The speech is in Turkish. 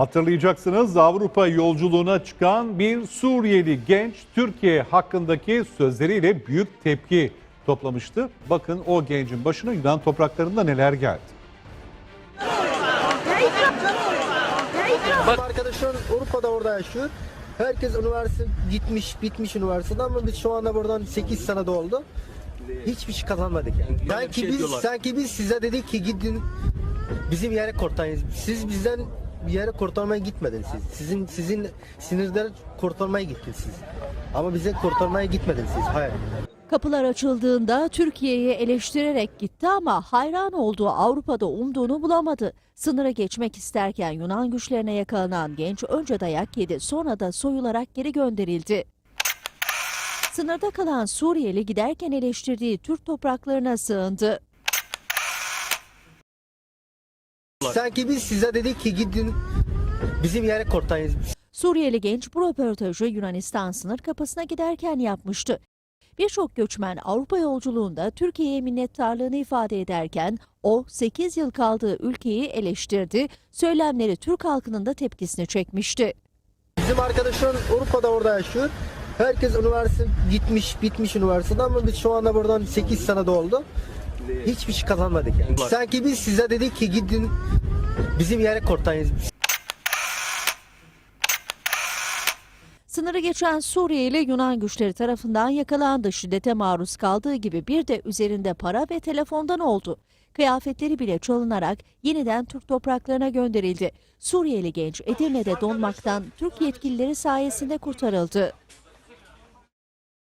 Hatırlayacaksınız Avrupa yolculuğuna çıkan bir Suriyeli genç Türkiye hakkındaki sözleriyle büyük tepki toplamıştı. Bakın o gencin başına Yunan topraklarında neler geldi. Benim arkadaşım Avrupa'da orada yaşıyor. Herkes üniversite gitmiş, bitmiş üniversitede ama biz şu anda buradan 8 sene de oldu. Hiçbir şey kazanmadık yani. Sanki biz, sanki biz size dedik ki gidin bizim yere kurtarın. Siz bizden bir yere kurtarmaya gitmediniz siz. Sizin sizin sinirden kurtarmaya gittiniz siz. Ama bize kurtarmaya gitmediniz siz. Hayır. Kapılar açıldığında Türkiye'yi eleştirerek gitti ama hayran olduğu Avrupa'da umduğunu bulamadı. Sınırı geçmek isterken Yunan güçlerine yakalanan genç önce dayak yedi sonra da soyularak geri gönderildi. Sınırda kalan Suriyeli giderken eleştirdiği Türk topraklarına sığındı. Sanki biz size dedik ki gidin bizim yere kurtarın. Suriyeli genç bu röportajı Yunanistan sınır kapısına giderken yapmıştı. Birçok göçmen Avrupa yolculuğunda Türkiye'ye minnettarlığını ifade ederken o 8 yıl kaldığı ülkeyi eleştirdi, söylemleri Türk halkının da tepkisini çekmişti. Bizim arkadaşım Avrupa'da orada yaşıyor. Herkes üniversite gitmiş, bitmiş üniversitede ama biz şu anda buradan 8 sene de oldu. Hiçbir şey kazanmadık yani. Sanki biz size dedik ki gidin bizim yere kurtarın. Sınırı geçen Suriyeli Yunan güçleri tarafından yakalandı. Şiddete maruz kaldığı gibi bir de üzerinde para ve telefondan oldu. Kıyafetleri bile çalınarak yeniden Türk topraklarına gönderildi. Suriyeli genç Edirne'de donmaktan Türk yetkilileri sayesinde kurtarıldı.